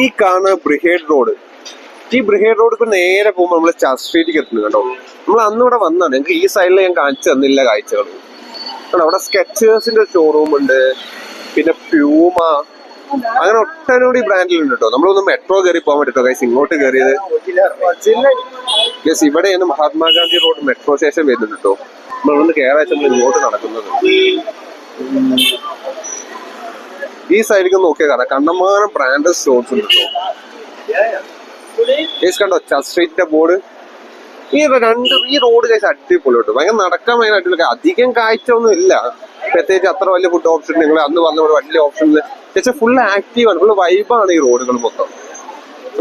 ഈ കാണുന്ന ബ്രിഹേഡ് റോഡ് ഈ ബ്രിഹേഡ് റോഡ് ഇപ്പൊ നേരെ പോകുമ്പോൾ നമ്മൾ ചർച്ച് സ്ട്രീറ്റിലേക്ക് എത്തുന്നു കേട്ടോ. നമ്മൾ അന്ന് ഇവിടെ വന്നാണ്. ഞങ്ങൾക്ക് ഈ സൈഡിൽ ഞാൻ കാണിച്ചു തന്നില്ല കാഴ്ചകൾ കേട്ടോ അവിടെ സ്കെച്ചേഴ്സിന്റെ ഷോറൂം ഉണ്ട്. പിന്നെ പ്യൂമ അങ്ങനെ ഒട്ടനവധി ബ്രാൻഡിലുണ്ട് കേട്ടോ. നമ്മളൊന്ന് മെട്രോ കയറി പോകാൻ പറ്റും കൈസ് ഇങ്ങോട്ട് കയറിയത് യെസ് ഇവിടെയാണ് മഹാത്മാഗാന്ധി റോഡ് മെട്രോ സ്റ്റേഷൻ വരുന്നുണ്ട് കേട്ടോ. നമ്മളൊന്ന് കയറാച്ച നമ്മൾ ഇങ്ങോട്ട് നടക്കുന്നത്. ഈ സൈഡിലേക്ക് നോക്കിയാൽ കാണാം. കണ്ടമാനം ബ്രാൻഡ് സ്റ്റോർസ് ഉണ്ട് കണ്ടോ? ചർച്ച് ബോർഡ് ഈ രണ്ട് ഈ റോഡ് കേസ് അടിപൊളിയോട്ട്. ഭയങ്കര നടക്കാൻ ഭയങ്കര അടിപൊളി. അധികം കാഴ്ച ഒന്നും ഇല്ല. പ്രത്യേകിച്ച് അത്ര വലിയ ഫുഡ് ഓപ്ഷൻ നിങ്ങൾ അന്ന് പറഞ്ഞ വലിയ ഓപ്ഷൻ ചേച്ചാ ഫുൾ ആക്റ്റീവ് ആണ്. ഫുള്ള് വൈബാണ് ഈ റോഡുകൾ മൊത്തം.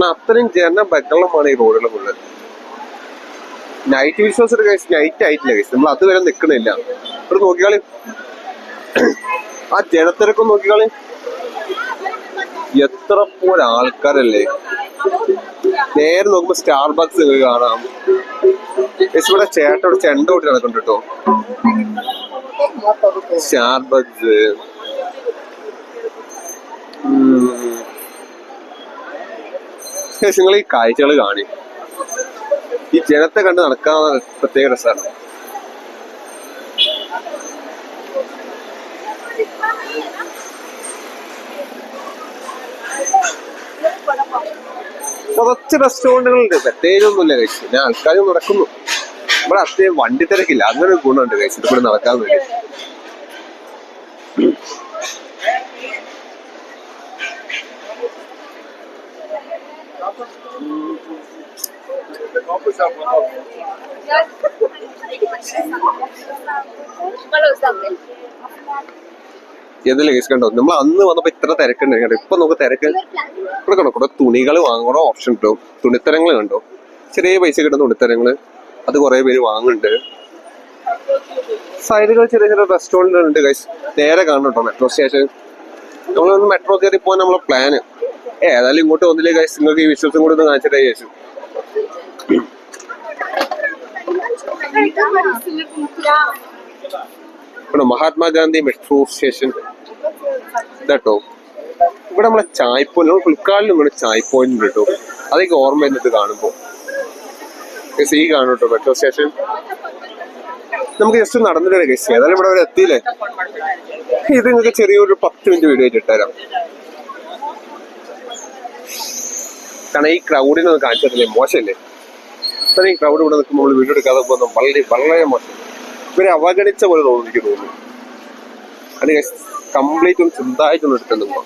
അത്രയും ജന ബഹളമാണ് ഈ റോഡുകൾ ഫുള്ള് നൈറ്റ് ഒരു കേസ് നൈറ്റ് ആയിട്ടില്ല കേസ് നമ്മൾ അതുവരെ നിൽക്കണില്ല ഇവിടെ നോക്കിയാളി ആ ജനത്തിരക്കും നോക്കിയാളി എത്ര പോലെ ആൾക്കാരല്ലേ നേരെ നോക്കുമ്പോ സ്റ്റാർ ബക്സ് കാണാം. ഇവിടെ ചേട്ട ഇവിടെ ചെണ്ട കൂട്ടി നടക്കുന്നുണ്ട് കേട്ടോ. സ്റ്റാർ ബക്സ് നിങ്ങൾ ഈ കാഴ്ചകൾ കാണി. ഈ ജനത്തെ കണ്ട് നടക്കാൻ പ്രത്യേക രസമാണ് കുറച്ച് റെസ്റ്റോറന്റുകളുണ്ട് പ്രത്യേകിച്ചൊന്നുമില്ല കഴിച്ചു. പിന്നെ ആൾക്കാർ നടക്കുന്നു. ഇവിടെ അത്യാവശ്യം വണ്ടി തിരക്കില്ല. അങ്ങനെ ഗുണമുണ്ട് കഴിച്ചിട്ട് ഇവിടെ നടക്കാൻ വേണ്ടി. എന്തെങ്കിലും കേസ് കണ്ടോ? നമ്മൾ അന്ന് വന്നപ്പോ ഇത്ര തിരക്കുണ്ട്. കേട്ടോ ഇപ്പൊ നമുക്ക് തിരക്ക് ഇവിടെ കണ്ടോ കുറെ തുണികൾ വാങ്ങണ ഓപ്ഷൻ കിട്ടും തുണിത്തരങ്ങൾ കണ്ടോ? ചെറിയ പൈസ കിട്ടുന്ന തുണിത്തരങ്ങൾ. അത് കുറെ പേര് വാങ്ങുന്നുണ്ട്. സൈഡുകൾ ചെറിയ ചെറിയ റെസ്റ്റോറന്റ് ഉണ്ട് ഗൈസ് നേരെ കാണണം കേട്ടോ മെട്രോ സ്റ്റേഷൻ നമ്മളൊന്ന് മെട്രോ കയറി പോകാൻ നമ്മളെ പ്ലാന് ഏതായാലും ഇങ്ങോട്ട് വന്നില്ലേ ഗൈസ് നിങ്ങൾക്ക് ഈ വിശ്വസം കൂടി ഒന്ന് കാണിച്ചിട്ടേ ചേച്ചു മഹാത്മാഗാന്ധി മെട്രോ സ്റ്റേഷൻ ഇതാട്ടോ. ഇവിടെ നമ്മളെ ചായ്പോയിന്റ് നമ്മൾ ഫ്ലിപ്കാർട്ടിലും ഇവിടെ ചായ് പോയിന്റ് ഉണ്ട് കേട്ടോ. അതൊക്കെ ഓർമ്മ എന്നിട്ട് കാണുമ്പോ. സീ കാണും കേട്ടോ മെട്രോ സ്റ്റേഷൻ നമുക്ക് ജസ്റ്റ് നടന്നിട്ട് കേസ് ഏതായാലും ഇവിടെ വരെ എത്തിയില്ലേ? ഇത് നിങ്ങൾക്ക് ചെറിയൊരു പത്ത് മിനിറ്റ് വീഡിയോ ആയിട്ട് ഇട്ടുതരാം. കാരണം ഈ ക്രൗഡിനെ ഒന്ന് കാണിച്ചതില്ലേ മോശമല്ലേ? ഇത്രയും ക്രൗഡ് ഇവിടെ നിൽക്കുമ്പോൾ നമ്മൾ വീഡിയോ എടുക്കാതെ പോകുന്നത് വളരെ വളരെ മോശം. ഇവരെ അവഗണിച്ച പോലെ തോന്നുന്നു എനിക്ക് തോന്നുന്നു. അത് കംപ്ലീറ്റ് ഒന്ന് ചെറുതായിട്ടൊന്ന് എടുക്കുന്നുണ്ടോ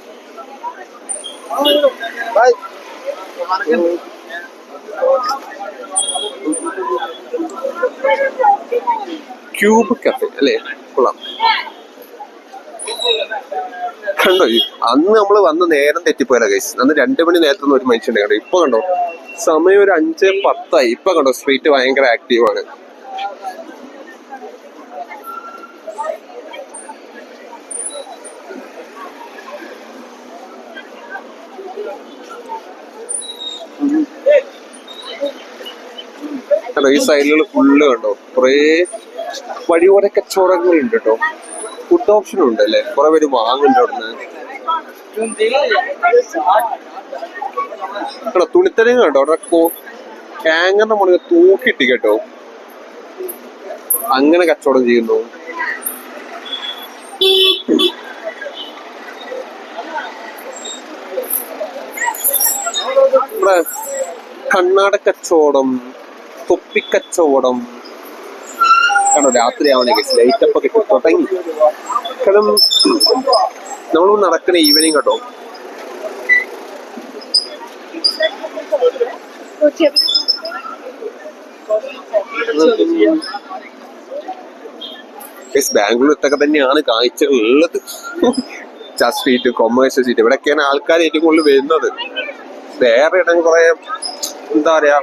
ക്യൂബ് കഫേ അല്ലേ? കൊള്ളാം. കണ്ടോ അന്ന് നമ്മൾ വന്ന് നേരം തെറ്റിപ്പോയാലോ ഗൈസ് അന്ന് രണ്ടു മണി നേരത്തെ ഒരു മനുഷ്യനെ കണ്ടോ? ഇപ്പൊ കണ്ടോ? സമയം ഒരു അഞ്ച് പത്തായി. ഇപ്പൊ കണ്ടോ സ്ട്രീറ്റ് ഭയങ്കര ആക്റ്റീവ് കണ്ടോ? ഈ സൈഡിലുള്ള ഫുള്ള് കണ്ടോ? കുറേ വഴിയോര കച്ചവടങ്ങളുണ്ട് കേട്ടോ. ഫുഡ് ഓപ്ഷൻ ഉണ്ട് അല്ലേ? കുറെ പേര് വാങ്ങുന്നുണ്ട് അവിടുന്ന്. കേട്ടോ തുണിത്തരങ്ങൾ കേട്ടോ അവിടെ ഹാങ്ങറിന്റെ മുകളിൽ തൂക്കിട്ടി കേട്ടോ. അങ്ങനെ കച്ചവടം ചെയ്യുന്നു. കർണാടക കച്ചവടം. തൊപ്പിക്കച്ചവടം. കണ്ടോ രാത്രി ആവണേ ലൈറ്റ് അപ്പ് ഒക്കെ ഇട്ട് തുടങ്ങി. കാരണം നമ്മൾ നടക്കണ ഈവനിങ് കേട്ടോ ഇതൊക്കെ തന്നെയാണ് കാഴ്ച ഉള്ളത് സ്ട്രീറ്റ് കൊമേഴ്സ് സ്ട്രീറ്റ് ഇവിടെയൊക്കെയാണ് ആൾക്കാർ ഏറ്റവും കൂടുതൽ വരുന്നത്. വേറെ ഇടം കുറെ എന്താ പറയാ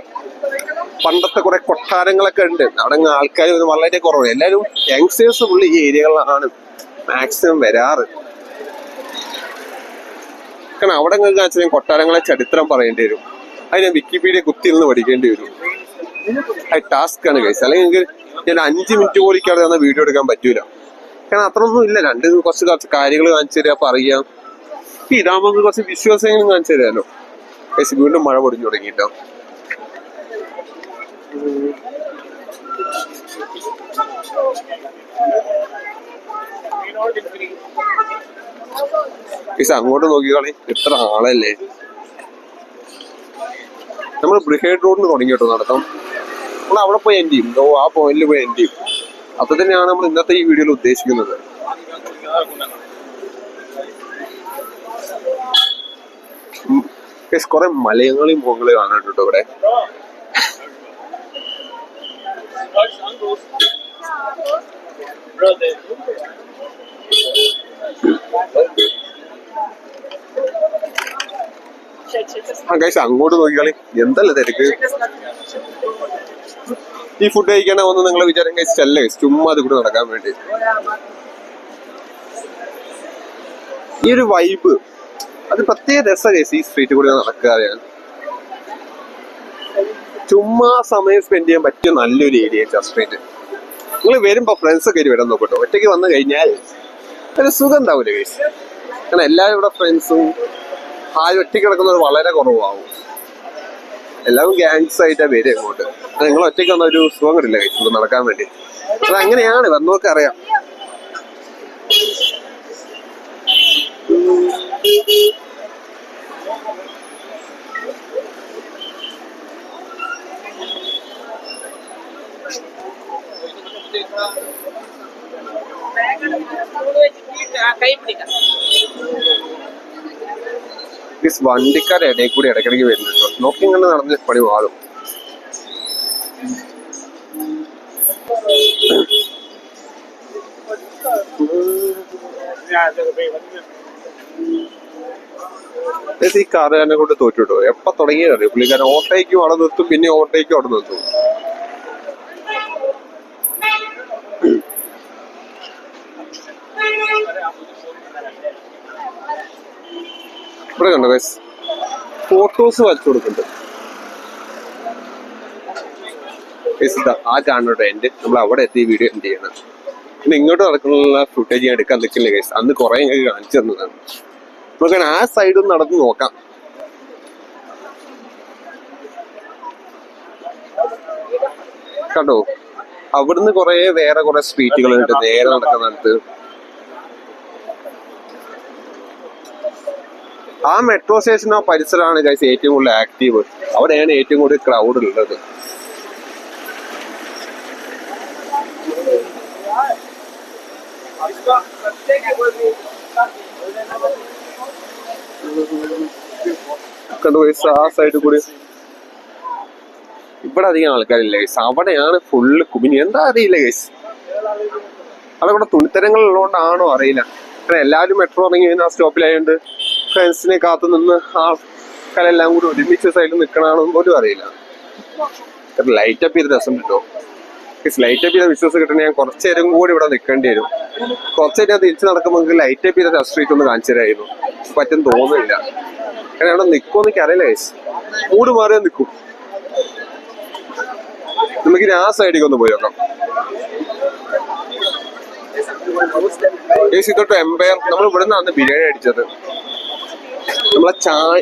പണ്ടത്തെ കുറെ കൊട്ടാരങ്ങളൊക്കെ ഉണ്ട്. അവിടെ ആൾക്കാർ വളരെ കുറവാണ് എല്ലാവരും യങ്സ്റ്റേഴ്സ് ഉള്ള ഈ ഏരിയകളിലാണ് മാക്സിമം വരാറ്. കാരണം അവിടെ കാണിച്ചാൽ വെച്ചാൽ കൊട്ടാരങ്ങളെ ചരിത്രം പറയേണ്ടി വരും. അത് ഞാൻ വിക്കിപീഡിയ കുത്തിയിൽ നിന്ന് പഠിക്കേണ്ടി വരും. അത് ടാസ്ക് ആണ് കഴിച്ചത് അല്ലെങ്കിൽ എനിക്ക് ഞാൻ അഞ്ച് മിനിറ്റ് പോലിക്കാതെ തന്നെ വീഡിയോ എടുക്കാൻ പറ്റൂല. കാരണം അത്രയൊന്നും ഇല്ല. രണ്ട് കുറച്ച് കുറച്ച് കാര്യങ്ങൾ കാണിച്ചു തരിക പറയാം. ഇതാകുമ്പോൾ കുറച്ച് വിശ്വാസങ്ങളും കാണിച്ചു തരാമല്ലോ വീണ്ടും മഴ പൊടിഞ്ഞു തുടങ്ങിട്ടോ. ഗൈസ് അങ്ങോട്ട് നോക്കിയോളെ എത്ര ആളല്ലേ? നമ്മൾ ബ്രിഹേഡ് റോഡിന് തുടങ്ങി കേട്ടോ നടത്തം. നമ്മൾ അവിടെ പോയി എൻഡ് ചെയ്യും. ഓ ആ പോയിന്റിൽ പോയി എൻഡ് ചെയ്യും. അത് തന്നെയാണ് നമ്മൾ ഇന്നത്തെ ഈ വീഡിയോയിൽ ഉദ്ദേശിക്കുന്നത്. കുറെ മലയങ്ങളെയും മുഖങ്ങളെയും കാണാൻ കേട്ടോ ഇവിടെ. ആ അങ്ങോട്ട് നോക്കിക്കളി എന്തല്ല തിരക്ക്? ഈ ഫുഡ് കഴിക്കണ ഒന്ന് നിങ്ങൾ വിചാരം കഴിച്ചല്ലേ ചെല്ല ചുമ്മാ അത് കൂടെ നടക്കാൻ വേണ്ടി. ഈ ഒരു വൈബ് അത് പ്രത്യേക രസ കേസ് ഈ സ്ട്രീറ്റ് കൂടെ നടക്കുക ചുമ്മാ സമയം സ്പെൻഡ് ചെയ്യാൻ പറ്റിയ നല്ലൊരു ഏരിയ സ്ട്രീറ്റ് നിങ്ങൾ വരുമ്പോൾ ഫ്രണ്ട്സ് ഒക്കെ വരാൻ നോക്കട്ടോ. ഒറ്റയ്ക്ക് വന്നു കഴിഞ്ഞാൽ ഒരു സുഖം ഉണ്ടാവില്ല ഗൈസ് കാരണം എല്ലാവരും ഇവിടെ ഫ്രണ്ട്സും ആരും ഒറ്റയ്ക്ക് കിടക്കുന്നത് വളരെ കുറവാകും എല്ലാവരും ഗാങ്സ് ആയിട്ടാണ് വരിക അങ്ങോട്ട് നിങ്ങൾ ഒറ്റയ്ക്ക് വന്ന ഒരു സുഖം കിട്ടില്ല കഴിച്ചു നടക്കാൻ വേണ്ടി. അത് അങ്ങനെയാണ് വന്നവർക്ക് അറിയാം. വണ്ടിക്കാരുടെ ഇടയിൽ കൂടി ഇടയ്ക്കിടയ്ക്ക് വരുന്നുണ്ടോ നോക്കി ഇങ്ങനെ നടന്ന് പണി വാളും. ഈ കാറുകാരനെ കൊണ്ട് തോറ്റിട്ടോ എപ്പൊ തുടങ്ങിയതറിയോ? പുള്ളിക്കാരൻ ഓട്ടോയ്ക്കും അവിടെ നിർത്തും പിന്നെ ഓട്ടോയ്ക്കും അവിടെ നിർത്തും. ഇവിടെ കണ്ടോ ഗൈസ് ഫോട്ടോസ് വരച്ചു കൊടുക്കുന്നുണ്ട്. ആ കാണുന്നുണ്ട് എന്റെ നമ്മൾ അവിടെ എത്തി വീഡിയോ എന്ത് ചെയ്യണം. പിന്നെ ഇങ്ങോട്ട് നടക്കുന്ന ഫുട്ടേജ് ഞാൻ എടുക്കാൻ നിൽക്കില്ല ഗൈസ് അന്ന് കുറെ ഞങ്ങൾക്ക് കാണിച്ചു തന്നതാണ്. നമുക്ക് ആ സൈഡും നടന്ന് നോക്കാം. കണ്ടോ? അവിടുന്ന് കുറെ വേറെ കുറെ സ്ട്രീറ്റുകൾ ഉണ്ട് നേരെ നടക്കുന്നിടത്ത് ആ മെട്രോ സ്റ്റേഷൻ ആ പരിസരമാണ് ഗൈസ് ഏറ്റവും കൂടുതൽ ആക്റ്റീവ് അവിടെയാണ് ഏറ്റവും കൂടുതൽ ക്രൗഡ് ഉള്ളത്. ആ സൈഡിൽ കൂടി. ഇവിടെ അധികം ആൾക്കാരില്ല ഗൈസ് അവിടെയാണ് ഫുള്ള് കുമിനി എന്താ അറിയില്ല ഗൈസ് കൂടെ തുണിത്തരങ്ങൾ ഉള്ളതുകൊണ്ടാണോ അറിയില്ല. എല്ലാവരും മെട്രോ ഇറങ്ങി ആ സ്റ്റോപ്പിലായതുകൊണ്ട് ഫ്രണ്ട്സിനെ കാത്തു നിന്ന് ആൾക്കാരെല്ലാം കൂടി ഒരുമിച്ച് സൈഡിൽ നിൽക്കണമെന്ന് പോലും അറിയില്ല. ലൈറ്റ് അപ്പ് ചെയ്ത് രസം കിട്ടോ. ലൈറ്റ് അപ്പ് ചെയ്ത വിശ്വാസം കിട്ടണ ഞാൻ കുറച്ചു നേരം കൂടി ഇവിടെ നിൽക്കേണ്ടി വരും. കുറച്ചു നേരം തിരിച്ച് നടക്കുമ്പോൾ ലൈറ്റ് അപ്പ് ചെയ്ത സ്ട്രീറ്റ് ഒന്ന് കാണിച്ചു തരായിരുന്നു. പറ്റും തോന്നുന്നില്ല. കാരണം അവിടെ നിൽക്കുമെന്ന് എനിക്ക് അറിയില്ല മൂട് മാറിയാൽ നിൽക്കും നമുക്ക് ആ സൈഡിലേക്ക് ഒന്ന് പോയി നോക്കാം. ഗൈസ് ഇതൊട്ട് എംപയർ നമ്മൾ ഇവിടെ നിന്നാണ് ബിരിയാണി അടിച്ചത്. നമ്മളെ ചായ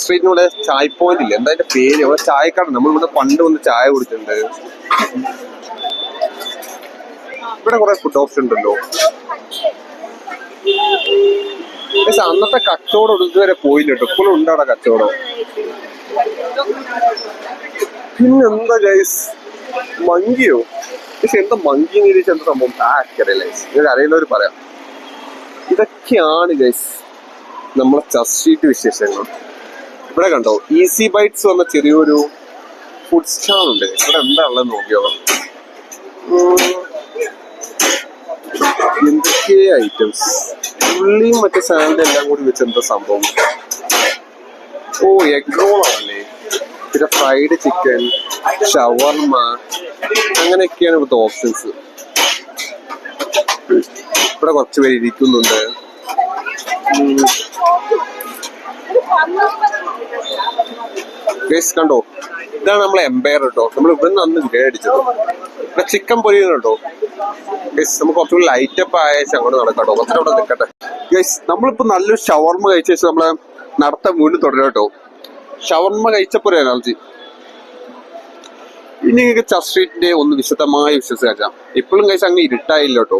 സ്ട്രീറ്റിനൂടെ ചായ് പോയിന്റ് ഇല്ല? എന്താ അതിന്റെ പേര്? നമ്മളെ ചായക്കാട് നമ്മൾ ഇവിടെ പണ്ട് വന്ന് ചായ കുടിച്ചിട്ടുണ്ട്. ഇവിടെ കുറെ ഫുഡ് ഓപ്ഷൻ ഉണ്ടല്ലോ. അന്നത്തെ കച്ചവടം ഇതുവരെ പോയില്ല കേട്ടോ ഇപ്പോഴും ഉണ്ട് അവിടെ കച്ചവടം. പിന്നെന്താ ഗൈസ് മങ്കിയോ? പക്ഷെ എന്താ മങ്കി എന്ന് ചോദിച്ചാൽ എന്താ സംഭവം? ആക്കറിയില്ല നിങ്ങൾക്ക് അറിയുന്നവർ പറയാം. ഇതൊക്കെയാണ് ഗൈസ് നമ്മളെ ഷീറ്റ് വിശേഷങ്ങൾ. ഇവിടെ കണ്ടോ ഈസി ബൈറ്റ്സ് വന്ന ചെറിയൊരു ഫുഡ് സ്റ്റാൾ ഉണ്ട്. ഇവിടെ എന്താ ഉള്ളത് നോക്കിയോ എന്തൊക്കെ ഐറ്റംസ് ഉള്ളിയും മറ്റേ സാലഡ് എല്ലാം കൂടി വെച്ച് എന്താ സംഭവം? ഓ എഗ് റോളാണല്ലേ പിന്നെ ഫ്രൈഡ് ചിക്കൻ ഷവർമ അങ്ങനെയൊക്കെയാണ് ഇവിടുത്തെ ഓപ്ഷൻസ് ഇവിടെ കുറച്ച് പേര് ഇരിക്കുന്നുണ്ട്. കണ്ടോ? ഇതാണ് നമ്മളെ എംപയർ കേട്ടോ നമ്മൾ ഇവിടുന്ന് അന്ന് കേടിച്ചത് ഇവിടെ ചിക്കൻ പൊരിയുന്നു കേട്ടോ ഗൈസ് നമുക്ക് കുറച്ചുകൂടി ലൈറ്റ് അപ്പ് ആയ ശേഷം അങ്ങോട്ട് നടക്കാട്ടോ കുറച്ചുകൂടെ അവിടെ നിൽക്കട്ടെ. ഗൈസ് നമ്മളിപ്പോ നല്ലൊരു ഷവർമ കഴിച്ച ശേഷം നമ്മളെ നടത്തം വീണ്ടും തുടരും കേട്ടോ. ഷവർമ കഴിച്ചപ്പോ ഒരു എനർജി ഇനി നിങ്ങൾക്ക് ചർച്ച് ഒന്ന് വിശദമായി വിശ്വസിക്കാം ഇപ്പോഴും കഴിച്ച അങ്ങ് ഇരുട്ടായില്ല കേട്ടോ.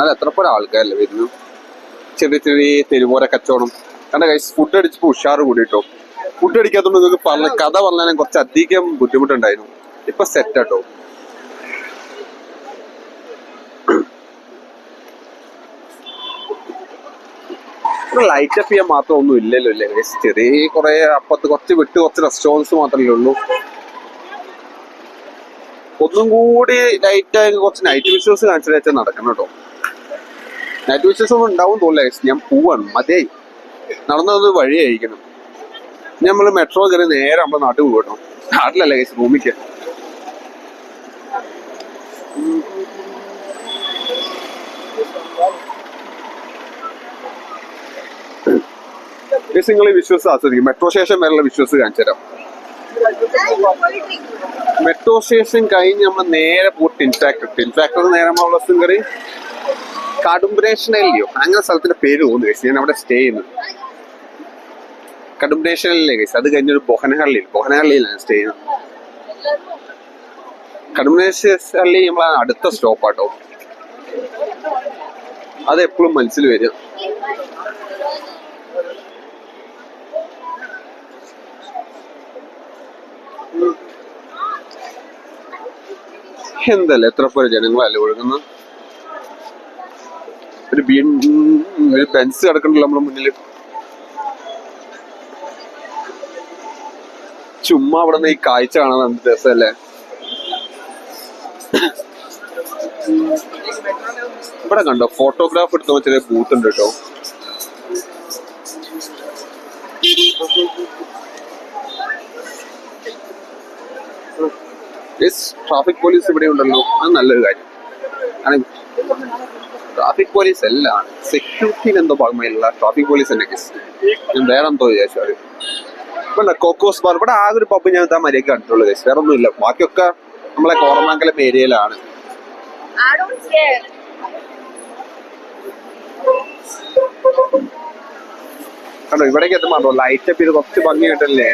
അത് എത്ര പോലെ ആൾക്കാരല്ലേ വരുന്നു ചെറിയ ചെറിയ തെരുവോര കച്ചവടം. കാരണം കൈസ് ഫുഡ് അടിച്ചപ്പോൾ ഉഷാറ് കൂടിയിട്ടോ? ഫുഡ് അടിക്കാത്തതുകൊണ്ട് നിങ്ങൾക്ക് പറഞ്ഞ കഥ പറഞ്ഞാലും കുറച്ച് അധികം ബുദ്ധിമുട്ടുണ്ടായിരുന്നു. ഇപ്പൊ സെറ്റ് ആട്ടോ. ലൈറ്റ് അപ്പ് ചെയ്യാൻ മാത്രം ഒന്നും ഇല്ലല്ലോ അല്ലേ ചെറിയ കുറെ അപ്പത്ത് കുറച്ച് വിട്ട് കുറച്ച് റെസ്റ്റോറന്റ്സ് മാത്രമല്ലേ ഉള്ളൂ. ഒന്നും കൂടി ലൈറ്റ് ആയി കുറച്ച് നൈറ്റ് വിഷ്വൽസ് കാണിച്ചു നടക്കണം കേട്ടോ. നൈറ്റ് വിഷ്വൽസ് ഒന്നും ഉണ്ടാവും തോന്നില്ല. ഞാൻ പോവാണ്. മതിയായി. നടന്നത് വഴിയായിരിക്കണം നമ്മൾ മെട്രോ കയറി നേരെ നമ്മുടെ നാട്ടിൽ പോകും കേട്ടോ. നാട്ടിലല്ല കേസ് ഭൂമിക്ക് നിങ്ങൾ വിശ്വസ് ആസ്വദിക്കും. മെട്രോ സ്റ്റേഷൻ വരെയുള്ള വിശ്വസ് കാണിച്ചു തരാം മെട്രോ കഴിഞ്ഞ് നമ്മൾ നേരെ പോയി ടിൻ ഫാക്ടറി നേരെ നമ്മൾ ബസ്സും കയറി കടുംബരേഷനല്ലയോ അങ്ങനെ സ്ഥലത്തിന്റെ പേര് തോന്നുന്നു കേസ് ഞാൻ അവിടെ സ്റ്റേ ചെയ്യുന്നത്. കടുംബ്രേഷനല്ലേ കേസ് അത് കഴിഞ്ഞൊരു ബൊഹനഹള്ളിയിൽ. ബൊഹനഹള്ളിയിലാണ് സ്റ്റേ ചെയ്യുന്നത്. കടുംബരേഷനല്ലി നമ്മളെ അടുത്ത സ്റ്റോപ്പാട്ടോ അത് എപ്പോഴും മനസ്സിൽ വരിക. എന്തല്ലേ? എത്ര പോലെ ജനങ്ങളല്ലേ ഒഴുകുന്നത്? ഒരു ഒരു ബെൻസ് കിടക്കണ്ടല്ലോ നമ്മുടെ മുന്നിൽ ചുമ്മാ അവിടെ നിന്ന് ഈ കാഴ്ച കാണാൻ നല്ല രസമല്ലേ? ഇവിടെ കണ്ടോ? ഫോട്ടോഗ്രാഫ് എടുത്ത ചെറിയ ബൂത്ത് ഉണ്ട് കേട്ടോ. ട്രാഫിക് പോലീസ് ഇവിടെ ഉണ്ടല്ലോ അത് നല്ലൊരു കാര്യം. കാരണം ട്രാഫിക് പോലീസ് അല്ല സെക്യൂരിറ്റിയിൽ എന്തോ ഭാഗമായിട്ടുള്ള ട്രാഫിക് പോലീസ് തന്നെ കേസ് ഞാൻ വേറെ എന്തോ വിചാരിച്ചു അത് കോക്കോസ് ബാർ ഇവിടെ ആ ഒരു പബ്ബ് ഞാൻ താ മര്യാദ കണ്ടിട്ടുള്ളൂ കേസ് വേറെ ഒന്നുമില്ല. ബാക്കിയൊക്കെ നമ്മളെ കോറമംഗലം ഏരിയയിലാണ്. കണ്ടോ ഇവിടേക്ക് എത്തുമ്പോ ലൈറ്റ് അപ്പ് ചെയ്ത് കുറച്ച് ഭംഗി കിട്ടല്ലേ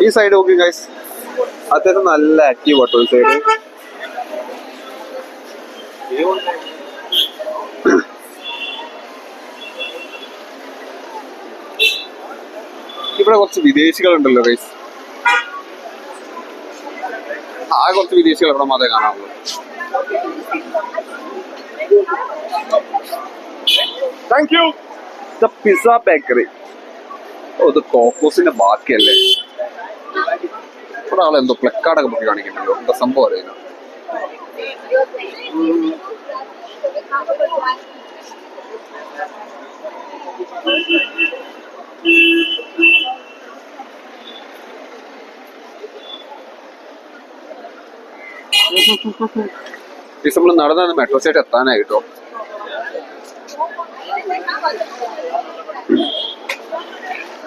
ഈ സൈഡ് നോക്കി ഗൈസ് അത്യാവശ്യം നല്ല ആക്റ്റീവ് ആട്ടോ ഈ സൈഡ് ഇവിടെ കുറച്ച് വിദേശികളുണ്ടല്ലോ ഗൈസ് ആ കുറച്ച് വിദേശികൾ ഇവിടെ മാത്രമേ കാണാറുള്ളൂ. Thank you the pizza bakery ഓ ഇത് കോക്കോസിന്റെ ബാക്കിയല്ലേ? ഒരാൾ എന്തോ പ്ലക്കാർഡൊക്കെ പൊട്ടി കാണിക്കുന്നുണ്ടല്ലോ എന്താ സംഭവം അറിയില്ല. നമ്മൾ നടന്ന മെട്രോ സ്റ്റേറ്റ് എത്താനായി കേട്ടോ.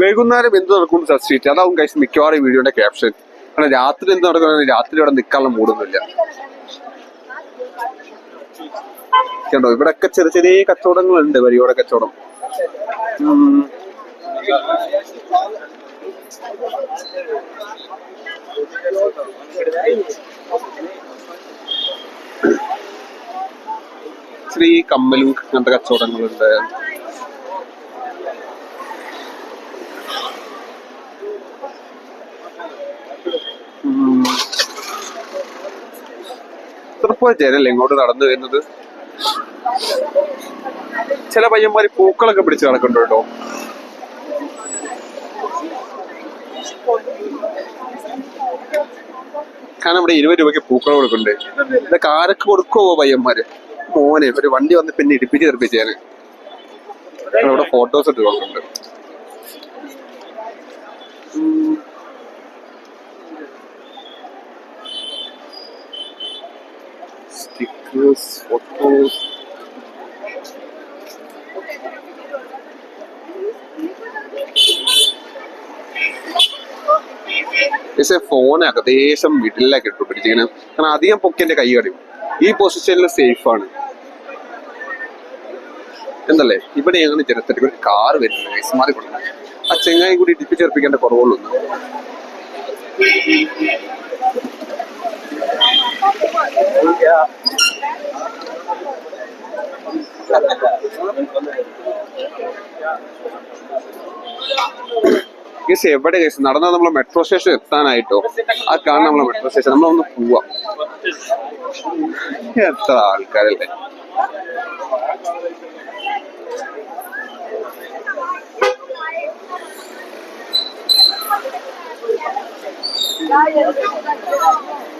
വൈകുന്നേരം എന്ത് നടക്കും സ്ട്രീറ്റ് അതാവും കഴിച്ച് മിക്കവാറും ഈ വീഡിയോന്റെ ക്യാപ്ഷൻ കാരണം രാത്രി എന്ത് നടക്കുന്നത്? രാത്രി ഇവിടെ നിൽക്കാനുള്ള മൂടൊന്നുമില്ല. കണ്ടോ? ഇവിടെയൊക്കെ ചെറിയ ചെറിയ കച്ചവടങ്ങളുണ്ട് വരിയോടെ കച്ചവടം. ശ്രീ കമ്മലും അങ്ങനത്തെ കച്ചവടങ്ങളുണ്ട്. ഇത്രപ്പോ ജനല്ലേ ഇങ്ങോട്ട് നടന്നു വരുന്നത്? ചില പയ്യന്മാര് പൂക്കളൊക്കെ പിടിച്ച് നടക്കണ്ടോ കേട്ടോ. കാരണം ഇവിടെ ഇരുപത് രൂപയ്ക്ക് പൂക്കൾ കൊടുക്കുന്നുണ്ട്. ഇതൊക്കെ ആരൊക്കെ കൊടുക്കുവോ പയ്യന്മാര്? മോനെ ഒരു വണ്ടി വന്ന് പിന്നെ ഇടിപ്പിച്ച് തെറിപ്പിച്ചേന്. ഇവിടെ ഫോട്ടോസ് ഇട്ട് കൊടുക്കുന്നുണ്ട്. സ്റ്റിക്കേഴ്സ് ഫോട്ടോസ് പക്ഷേ ഫോൺ ഏകദേശം വീട്ടിലേക്ക് ഇട്ടു കാരണം അധികം പൊക്കി എന്റെ കൈ കടിയും. ഈ പൊസിഷനിൽ സേഫ് ആണ്. എന്തല്ലേ? ഇവിടെ ഞങ്ങൾ ജനത്തിൽ ഒരു കാർ വരുന്നുണ്ട് guys. മാറി കൊടുക്കണം ആ ചെങ്ങായി കൂടി ഇടിപ്പിച്ചേർപ്പിക്കേണ്ട കുറവുള്ളൂ ഗസ് എവിടെ ഗസ് നടന്നാൽ നമ്മൾ മെട്രോ സ്റ്റേഷൻ എത്താനായിട്ടോ? ആ കാണുന്ന നമ്മളെ മെട്രോ സ്റ്റേഷൻ നമ്മളൊന്ന് പോവാം. എത്ര ആൾക്കാരല്ലേ? ഗസ്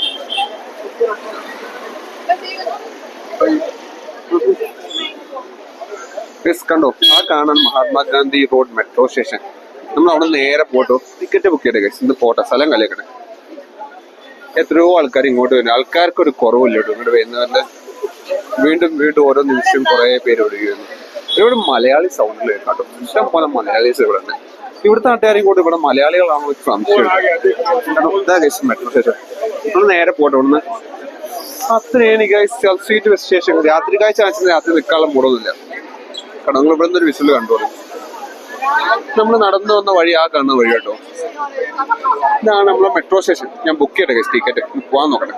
കണ്ടോ? ആ കാണാൻ മഹാത്മാഗാന്ധി റോഡ് മെട്രോ സ്റ്റേഷൻ നമ്മൾ അവിടെ നേരെ പോട്ടോ ടിക്കറ്റ് ബുക്ക് ചെയ്തേ ഇന്ന് പോട്ടെ സ്ഥലം കളിയാക്കണേ എത്രയോ ആൾക്കാർ ഇങ്ങോട്ട് വരുന്നു. ആൾക്കാർക്ക് ഒരു കുറവില്ല കേട്ടോ ഇങ്ങോട്ട് വരുന്നവരുടെ വീണ്ടും വീണ്ടും ഓരോ നിമിഷം കുറെ പേര് വിടുകയാണ് ഇവിടെ മലയാളി സൗണ്ടിൽ കേട്ടോ. ഇഷ്ടം പോലെ മലയാളീസ് ഇവിടെ ഉണ്ട്. ഇവിടുത്തെ നാട്ടുകാരെയും കൂടെ ഇവിടെ മലയാളികളാണോ ഒരു സംശയം. മെട്രോ സ്റ്റേഷൻ നമ്മൾ നേരെ പോട്ടെ ഇവിടുന്ന്. അത്രയാണ് ഗൈസ് സ്ട്രീറ്റ് ബസ് സ്റ്റേഷൻ രാത്രി കാഴ്ച ആഴ്ച രാത്രി നിൽക്കാനുള്ള മൂടൊന്നുമില്ല. കാരണം നിങ്ങൾ ഇവിടെ നിന്ന് ഒരു വിസിൽ കണ്ടോളൂ. നമ്മൾ നടന്നു വന്ന വഴി ആ കാണുന്ന വഴി കേട്ടോ. ഇതാണ് നമ്മളെ മെട്രോ സ്റ്റേഷൻ ഞാൻ ബുക്ക് ചെയ്യട്ടെ ടിക്കറ്റ് പോകാൻ നോക്കട്ടെ.